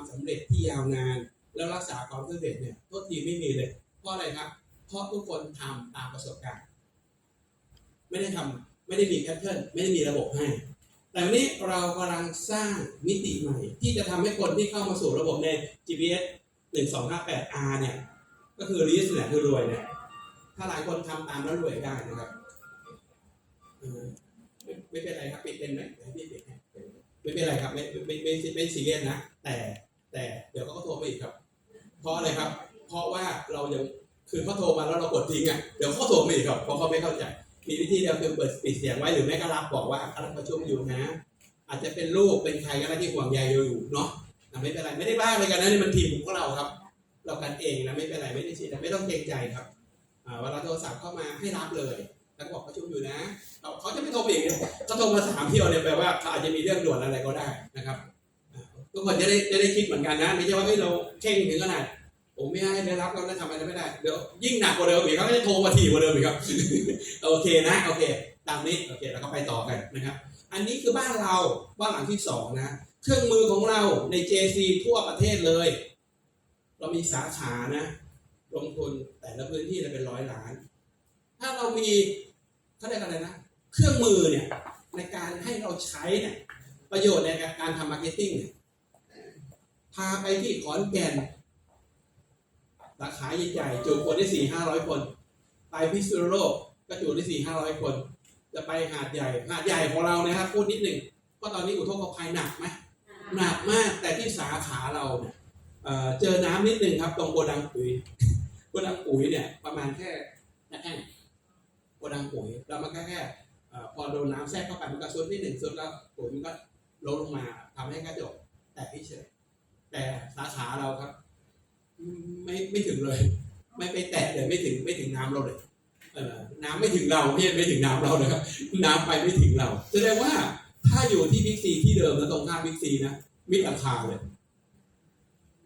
ความสำเร็จที่ยาวนาน แล้วรักษาความสำเร็จเนี่ยโทษทีไม่มีเลย เพราะอะไรครับ เพราะทุกคนทำตามประสบการณ์ ไม่ได้ทำไม่ได้มีแพทเทิร์นไม่ได้มีระบบให้ แต่วันนี้เรากำลังสร้างมิติใหม่ ที่จะทำให้คนที่เข้ามาสู่ระบบใน GPS 1258R เนี่ยก็คือ r e a c h เนี่ยคือรวยเนี่ยถ้าหลายคนทำตามแล้วรวยได้นะครับไม่ไม่เป็นไรครับปิดเป็นไหมพี่ปิดไม่เป็นไรครับไม่ไม่ไม่ไม่ไม่ซีเรียสนะ แต่ แต่เดี๋ยวเขาก็โทรมาอีกครับ เพราะอะไรครับ เพราะว่าเรายังคือเขาโทรมาแล้วเรากดทิ้งอะเดี๋ยวเขาโทรมาอีกครับเพราะเขาไม่เข้าใจมีวิธีเดียวคือเปิดปิดเสียงไว้หรือแม่ก็รับบอกว่ากำลังประชุมอยู่นะ อาจจะเป็นลูกเป็นใครก็ได้ที่ห่วงใยอยู่เนาะไม่เป็นไรไม่ได้บ้าอะไรกันนะนี่มันทีมของเราครับ เรากันเองนะไม่เป็นไรไม่ได้ชี้นะไม่ต้องเกรงใจครับเวลาโทรศัพท์เข้ามาให้รับเลยแล้วก็บอกประชุมอยู่นะเขาจะไม่โทรไปอีกเขาโทรมาสามเที่ยวเนี่ยแปลว่าเขาอาจจะมีเรื่องด่วนอะไรก็ได้นะครับ ทุกคนจะได้จะได้คิดเหมือนกันนะไม่ใช่ว่าเฮ้ยเราเข่งถึงขนาดผมไม่ให้ได้รับเราได้ทำอะไรไม่ได้เดี๋ยวยิ่งหนักกว่าเดิมอีกเขาก็จะโทรมาถี่กว่าเดิมอีกครับโอเคนะโอเค ตามนี้โอเคแล้วก็ไปต่อกันนะครับ อันนี้คือบ้านเราบ้านหลังที่สองนะเครื่องมือของเราใน JC ทั่วประเทศเลย เรามีสาขานะลงทุนแต่ละพื้นที่เนี่ยเป็นร้อยล้าน ถ้าเรามีเขาเรียกอะไรนะ เครื่องมือเนี่ยในการให้เราใช้เนี่ยประโยชน์ในการทำมาร์เก็ตติ้งเนี่ย พาไปที่ขอนแก่นสาขาใหญ่ๆจุคนได้สี่ห้าร้อยคน ไปพิษณุโลกก็จุได้สี่ห้าร้อยคน จะไปหาดใหญ่ หาดใหญ่ของเรานะครับพูดนิดหนึ่งเพราะตอนนี้อุทกภัยหนักไหมหนักมากแต่ที่สาขาเราเนี่ยเอ่อเจอน้ำนิดหนึ่งครับตรงโกดังปุ๋ยโกดังปุ๋ยเนี่ยประมาณแค่แค่โกดังปุ๋ยแล้วมันก็แค่เอ่อพอโดนน้ำแทรกเข้าไปมันก็ซุดนิดหนึ่งซุดแล้วปุ๋ยมันก็ลดลงมาทำให้กระจกแตกเฉย แต่สาขาเราครับ ไม่ไม่ถึงเลย ไม่ไปแตะเลยไม่ถึงไม่ถึงน้ำเราเลยเออน้ำไม่ถึงเราไม่ไม่ถึงน้ำเรานะครับน้ำไปไม่ถึงเราแสดงว่าถ้าอยู่ที่บิ๊กซีที่เดิมแล้วตรงข้ามบิ๊กซีนะมิดหลังคาเลย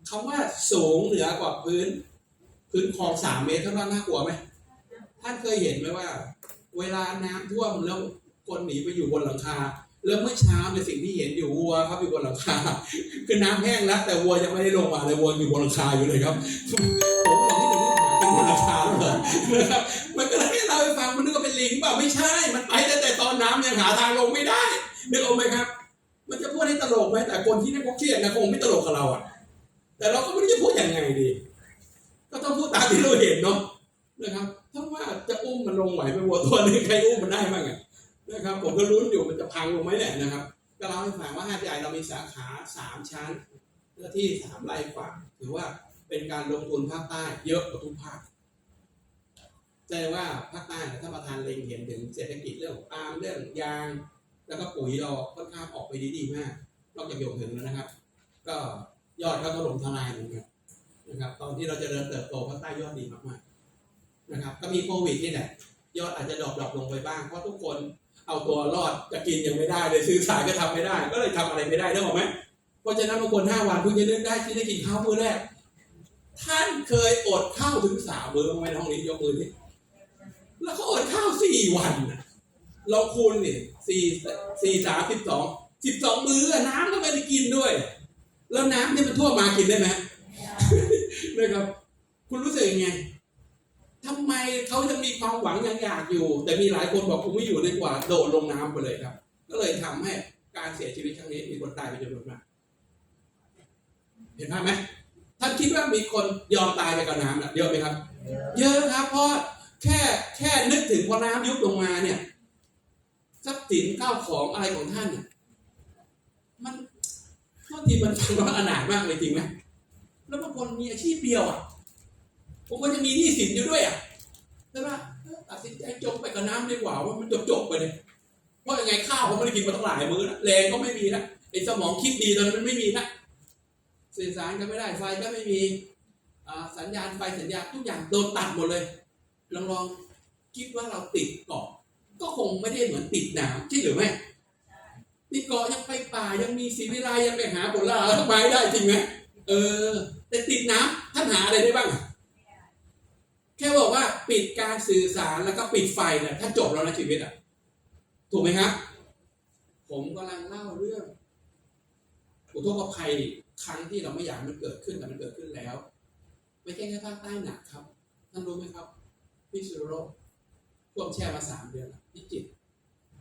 คำว่าสูงเหนือกว่าพื้น พื้นคลองสามเมตรท่านว่าน่ากลัวไหมท่านเคยเห็นไหมว่า เวลาน้ำท่วมแล้วคนหนีไปอยู่บนหลังคา แล้วเมื่อเช้าในสิ่งที่เห็นอยู่วัวครับอยู่บนหลังคาคือน้ำแห้งแล้วแต่วัวยังไม่ได้ลงมาเลยวัวอยู่บนหลังคาอยู่เลยครับผมบอกที่เป็นบนหลังคาเลยนะครับมันก็เลยให้เราไปฟังมันนึกว่าเป็นลิงเปล่าไม่ใช่ มันไปตั้งแต่ตอนน้ำยังหาทางลงไม่ได้นึกออกไหมครับ มันจะพูดให้ตลกไหมแต่คนที่นั่นเขาเครียดนะคงไม่ตลกกับเราอะ แต่เราก็ไม่รู้จะพูดยังไงดี ก็ต้องพูดตามที่เราเห็นเนาะนะครับถ้าว่าจะอุ้มมันลงไหวไปวัวตัวนึงใครอุ้มมันได้บ้างอะ นะครับผมก็ลุ้นอยู่มันจะพังลงไหมเนี่ยนะครับ ก็เล่าให้ฟังว่าห้าใหญ่เรามีสาขาสามชั้นเนื้อที่สามไร่กว่าถือว่าเป็นการลงทุนภาคใต้เยอะกว่าทุกภาคแสดงว่าภาคใต้ถ้าประธานเล็งเห็นถึงเศรษฐกิจเรื่องปาล์มเรื่องยาง แล้วก็ปุ๋ยเราค่อนข้างออกไปดีๆมาก นอกจากโยงถึงแล้วนะครับ ก็ยอดก็ถล่มทลายเหมือนกันนะครับ ตอนที่เราจะเดินเติบโตภาคใต้ยอดดีมากๆนะครับ ก็มีโควิดนี่แหละยอดอาจจะดรอปดรอปลงไปบ้างเพราะทุกคน เอาตัวรอดจะกินยังไม่ได้เลยซื้อสายก็ทำไม่ได้ ก็เลยทำอะไรไม่ได้ได้หรอกไหมเพราะฉะนั้นบางคนห้าวันเพิ่งจะนึกได้ที่ได้กินข้าวมื้อแรก ท่านเคยอดข้าวถึงสามมื้อบ้างไหมในห้องนี้ยกมือที่แล้วเขาอดข้าวสี่วันนะเราคูณนี่สี่สี่สามสิบสองสิบสองมื้ออะน้ำก็ไม่ได้กินด้วย แล้วน้ำเนี่ยมันท่วมมากินได้ไหมนะครับ คุณรู้สึกยังไง ทำไมเขายังมีความหวังยังอยากอยู่ แต่มีหลายคนบอกกูไม่อยู่ดีกว่าโดดลงน้ำไปเลยครับ ก็เลยทำให้การเสียชีวิตครั้งนี้มีคนตายเป็นจำนวนมากเห็นภาพไหมท่านคิดว่ามีคนยอมตายไปกับน้ำนะเยอะไหมครับ เยอะครับเพราะแค่แค่นึกถึงพอน้ำยุบลงมาเนี่ยทรัพย์สินข้าวของอะไรของท่านเนี่ยมันบางทีมันฟังแล้วอนาถมากเลยจริงไหมแล้วบางคนมีอาชีพเดียวอะ ผมก็จะมีหนี้สินอยู่ด้วยอะใช่ไหมตัดสินใจจมไปกับน้ำดีกว่าว่ามันจบจบไปเลยเพราะยังไงข้าวเขาไม่ได้กินมาตั้งหลายมื้อนะแรงก็ไม่มีนะไอ้สมองคิดดีตอนนั้นมันไม่มีนะสื่อสารก็ไม่ได้ไฟก็ไม่มีอ่าสัญญาณไฟสัญญาณทุกอย่างโดนตัดหมดเลยลองลองคิดว่าเราติดเกาะก็คงไม่ได้เหมือนติดหนามใช่หรือไม่ติดเกาะยังไปป่ายังมีศิวิไลยังไปหาผลลาต้นไม้ได้จริงไหมเออ แต่ติดน้ำท่านหาอะไรได้บ้าง แค่บอกว่าปิดการสื่อสารแล้วก็ปิดไฟเนี่ยท่าจบแล้วนะชีวิตอะ ถูกไหมครับ ผมกำลังเล่าเรื่อง อุทกภัยครั้งที่เราไม่อยากมันเกิดขึ้นแต่มันเกิดขึ้นแล้ว ไม่ใช่แค่ภาคใต้หนักครับท่านรู้ไหมครับพิษณุโลกท่วมแช่มาสามเดือนพิจิตร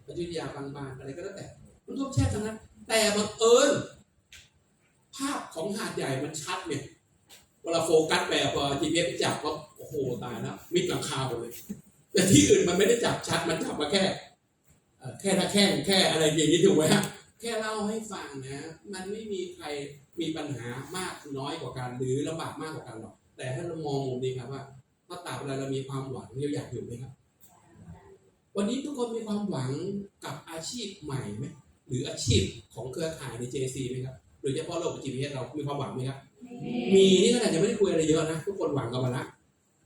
อยุธยาบางบานอะไรก็แล้วแต่มันท่วมแช่ทั้งนั้น แต่บังเอิญภาพของหาดใหญ่มันชัดเนี่ยเวลาโฟกัสไปพอทีวีไปจับก็โอ้โหตายแล้วมิดหลังคาหมดเลย แต่ที่อื่นมันไม่ได้จับชัดมันจับมาแค่เอ่อแค่ตะแค่งแค่อะไรอย่างนี้ถูกไหมฮะแค่เล่าให้ฟังนะ มันไม่มีใครมีปัญหามากน้อยกว่ากันหรือลำบากมากกว่ากันหรอก แต่ถ้าเรามองมุมนี้ครับว่าถ้าตราบใดเรามีความหวังเราอยากอยู่ไหมครับ วันนี้ทุกคนมีความหวังกับอาชีพใหม่ไหมหรืออาชีพของเครือข่ายใน JC ไหมครับโดยเฉพาะโลก GPS เรามีความหวังไหมครับ มีนี่ขนาดยังไม่ได้คุยอะไรเยอะนะทุกคนหวังกันมาละ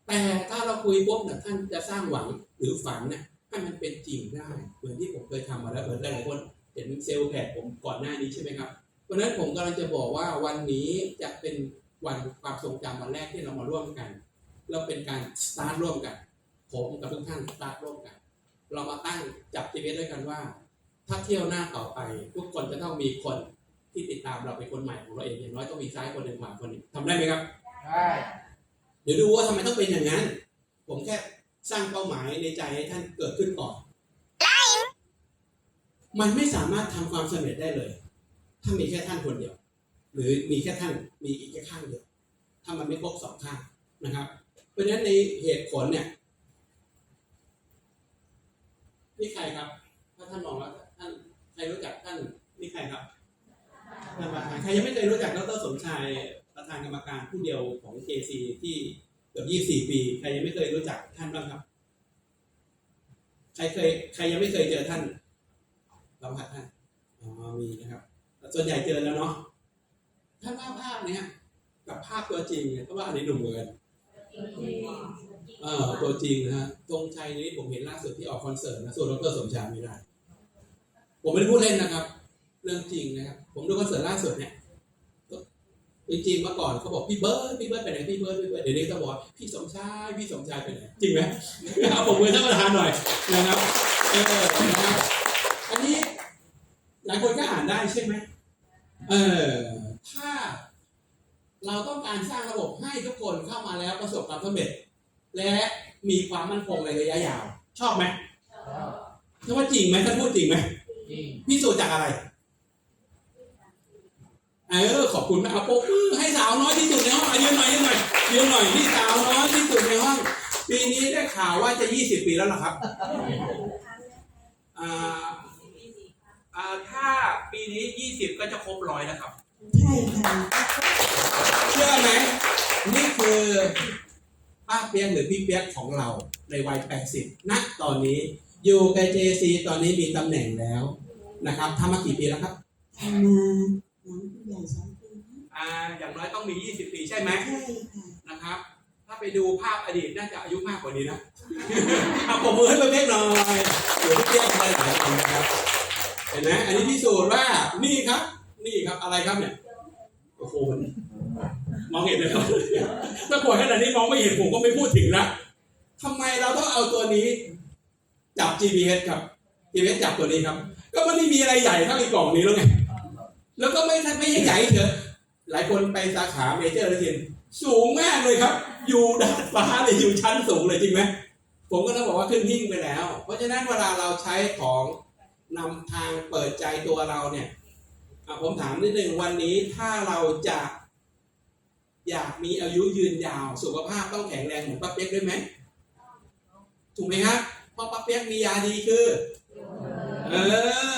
แต่ถ้าเราคุยปุ๊บเนี่ยท่านจะสร้างหวังหรือฝันเนี่ยให้มันเป็นจริงได้เหมือนที่ผมเคยทำมาแล้วเหมือนหลายๆคนเห็นเซลล์แพดผมก่อนหน้านี้ใช่ไหมครับเพราะฉะนั้นผมกำลังจะบอกว่าวันนี้จะเป็นวันความทรงจำวันแรกที่เรามาร่วมกันแล้วเป็นการสตาร์ทร่วมกัน ผมกับทุกท่านสตาร์ทร่วมกัน เรามาตั้งจับจีเวด้วยกันว่า ถ้าเที่ยวหน้าต่อไป ทุกคนจะต้องมีคนที่ติดตามเราเป็นคนใหม่ของเราเองอย่างน้อยต้องมีซ้ายคนหนึ่งขวาคนหนึ่งทำได้ไหมครับได้ ดี๋ยวดูว่าทำไมต้องเป็นอย่างนั้น ผมแค่สร้างเป้าหมายในใจให้ท่านเกิดขึ้นก่อน มันไม่สามารถทำความสำเร็จได้เลย ถ้ามีแค่ท่านคนเดียว หรือมีแค่ท่านมีอีกแค่ข้างเดียว ถ้ามันไม่ครบสองข้างนะครับ เพราะฉะนั้นในเหตุผลเนี่ยนี่ใครครับ ถ้าท่านมองแล้วท่านใครรู้จักท่านนี่ใครครับท่านประธานใครยังไม่เคยรู้จักดรสมชาย ประธานกรรมการผู้เดียวของ JC ที่เกือบ24 ปี ใครยังไม่เคยรู้จักท่านบ้างครับ ใครเคยใครยังไม่เคยเจอท่านสัมผัสท่านอ๋อมีนะครับส่วนใหญ่เจอแล้วเนาะท่านว่าภาพเนี้ยกับภาพตัวจริงเนี่ยก็ว่าอันไหนหนุ่มกว่ากันเออตัวจริงนะฮะตรงชัยนี้ผมเห็นล่าสุดที่ออกคอนเสิร์ตนะส่วนดรสมชายไม่ได้ ผมไม่ได้พูดเล่นนะครับ เรื่องจริงนะครับ ผมดูคอนเสิร์ตล่าสุดเนี่ยก็ จริงๆเมื่อก่อนเขาบอกพี่เบิร์ดพี่เบิร์ดไปไหนพี่เบิร์ดพี่เบิร์ดเดี๋ยวนี้เขาบอกพี่สมชายพี่สมชายไปไหนจริงไหมเอาผมมือท่านประธานหน่อยนะครับเออนะครับอันนี้หลายคนก็อ่านได้ใช่ไหมเออถ้าเราต้องการสร้างระบบให้ทุกคนเข้ามาแล้วประสบความสำเร็จ และมีความมั่นคงในระยะยาว ชอบไหมถ้าว่าจริงไหมท่านพูดจริงไหมจริงพิสูจน์จากอะไร เออขอบคุณมากเอาโป๊มือให้สาวน้อยที่สุดในห้องอะยืนหน่อยยืนหน่อยยืนหน่อยที่สาวน้อยที่สุดในห้องปีนี้ได้ข่าวว่าจะยี่สิบปีแล้วเหรอครับอ่าอ่าถ้าปีนี้ยี่สิบก็จะครบร้อยแล้วครับ ใช่ค่ะเชื่อไหมนี่คือป้าเปียกหรือพี่เปียกของเราในวัย80ณตอนนี้อยู่กับ JC ตอนนี้มีตำแหน่งแล้วนะครับทำมากี่ปีแล้วครับทำมาหลังผู้ใหญ่ สองปีนะอ่าอย่างน้อยต้องมี 20 ปีใช่ไหมใช่ค่ะนะครับ ถ้าไปดูภาพอดีตน่าจะอายุมากกว่านี้นะเอาผมมือให้พี่เปียกหน่อยเดี๋ยวพี่เปียกอะไรหลายคนนะครับเห็นไหมอันนี้พิสูจน์ว่านี่ครับ นี่ครับอะไรครับเนี่ยโอ้โหมันมองเห็นไหมครับถ้าปล่อยขนาดนี้มองไม่เห็นผมก็ไม่พูดถึงนะทำไมเราต้องเอาตัวนี้ จับ GPS ครับ GPS จับตัวนี้ครับ ก็มันไม่มีอะไรใหญ่เท่าไอ้กล่องนี้แล้วไง แล้วก็ไม่ไม่ใช่ใหญ่เถอะหลายคนไปสาขาเมเจอร์แล้วเห็นสูงมากเลยครับ อยู่ดาดฟ้าเลยอยู่ชั้นสูงเลยจริงไหมผมก็ต้องบอกว่าขึ้นหิ้งไปแล้ว เพราะฉะนั้นเวลาเราใช้ของนำทางเปิดใจตัวเราเนี่ยผมถามนิดหนึ่งวันนี้ถ้าเราจะอยากมีอายุยืนยาว สุขภาพต้องแข็งแรงเหมือนป้าเปี๊ยกด้วยไหมถูกไหมครับเพราะป้าเปี๊ยกมียาดีคือ เอ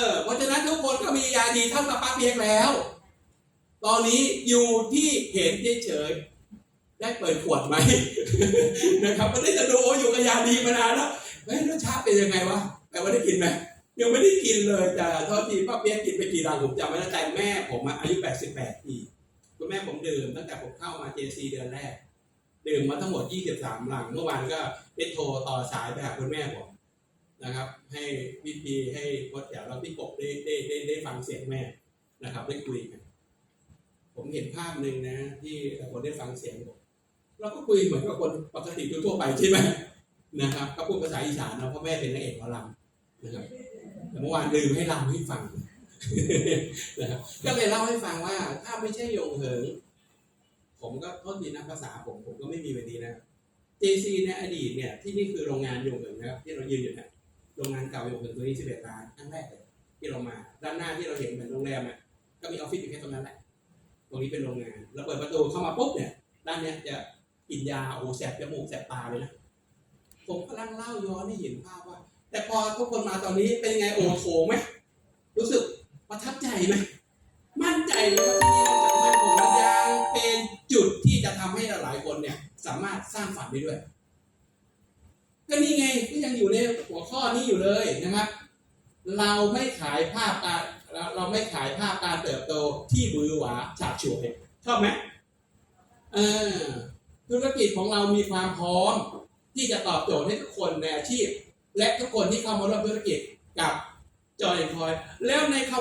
อเพราะฉะนั้นทุกคนก็มียาดีเท่ากับป้าเปียกแล้ว ตอนนี้อยู่ที่เห็นเฉยๆได้เปิดขวดไหมนะครับไม่ได้จะดูโออยู่กับยาดีมานานแล้วเฮ้ยรสชาติเป็นยังไงวะแต่ว่าได้กินไหมยังไม่ได้กินเลยแต่โทษทีป้าเปียกกินไปกี่รังผมจำไม่ได้แต่แม่ผมอายุ 88 ปีคุณแม่ผมดื่มตั้งแต่ผมเข้ามา JC เดือนแรก ดื่มมาทั้งหมด 23ลัง เมื่อวานก็เป็นโทรต่อสายไปหาคุณแม่ผม นะครับ ให้พี่พีให้พดแถวเราพี่กบได้ได้ได้ได้ฟังเสียงแม่นะครับ ได้คุยกันผมเห็นภาพหนึ่งนะ ที่หลาคนได้ฟังเสียงผมเราก็คุยเหมือนกับคนปกติทั่วไปใช่ไหมนะครับ ก็พูดภาษาอีสานเนะเพราะแม่เป็นนางเอกหมอลำนะครับแต่เมื่อวานลืมให้ลำให้ฟังนะครับก็เลยเล่าให้ฟังว่า ถ้าไม่ใช่ยงเหิงผมก็โทษดีนะภาษาผมผมก็ไม่มีวันนี้นะ JC ในอดีตเนี่ยที่นี่คือโรงงานยงเหิงนะครับที่เรายืนอยู่เนี่ย โรงงานเก่าอยงเหิงตัวนี้11ล้านครั้งแรกเลยที่เรามา ด้านหน้าที่เราเห็นเหมือนโรงแรมอะก็มีออฟฟิศอยู่แค่ตรงนั้นแหละตรงนี้เป็นโรงงานเราเปิดประตูเข้ามาปุ๊บเนี่ยด้านเนี้ยจะกินยาโอ้แสบจมูกแสบตาเลยนะผมกำลังเล่าย้อนให้เห็นภาพว่า แต่พอทุกคนมาตอนนี้เป็นไงโอ้โถงไหมรู้สึกประทับใจไหมมั่นใจเลยว่าที่นี่เราจะมั่นคงและยังเป็นจุดที่จะทำให้หลายๆคนเนี่ย สามารถสร้างฝันได้ด้วย ก็นี่ไง ยังอยู่ในหัวข้อนี้อยู่เลยนะครับ เราไม่ขายภาพการเราเราไม่ขายภาพการเติบโตที่บือหวาฉาบฉวยชอบไหมเออธุรกิจของเรามีความพร้อม ที่จะตอบโจทย์ให้ทุกคนในอาชีพ และทุกคนที่เข้ามาร่วมธุรกิจกับจอยคอย แล้วในคำ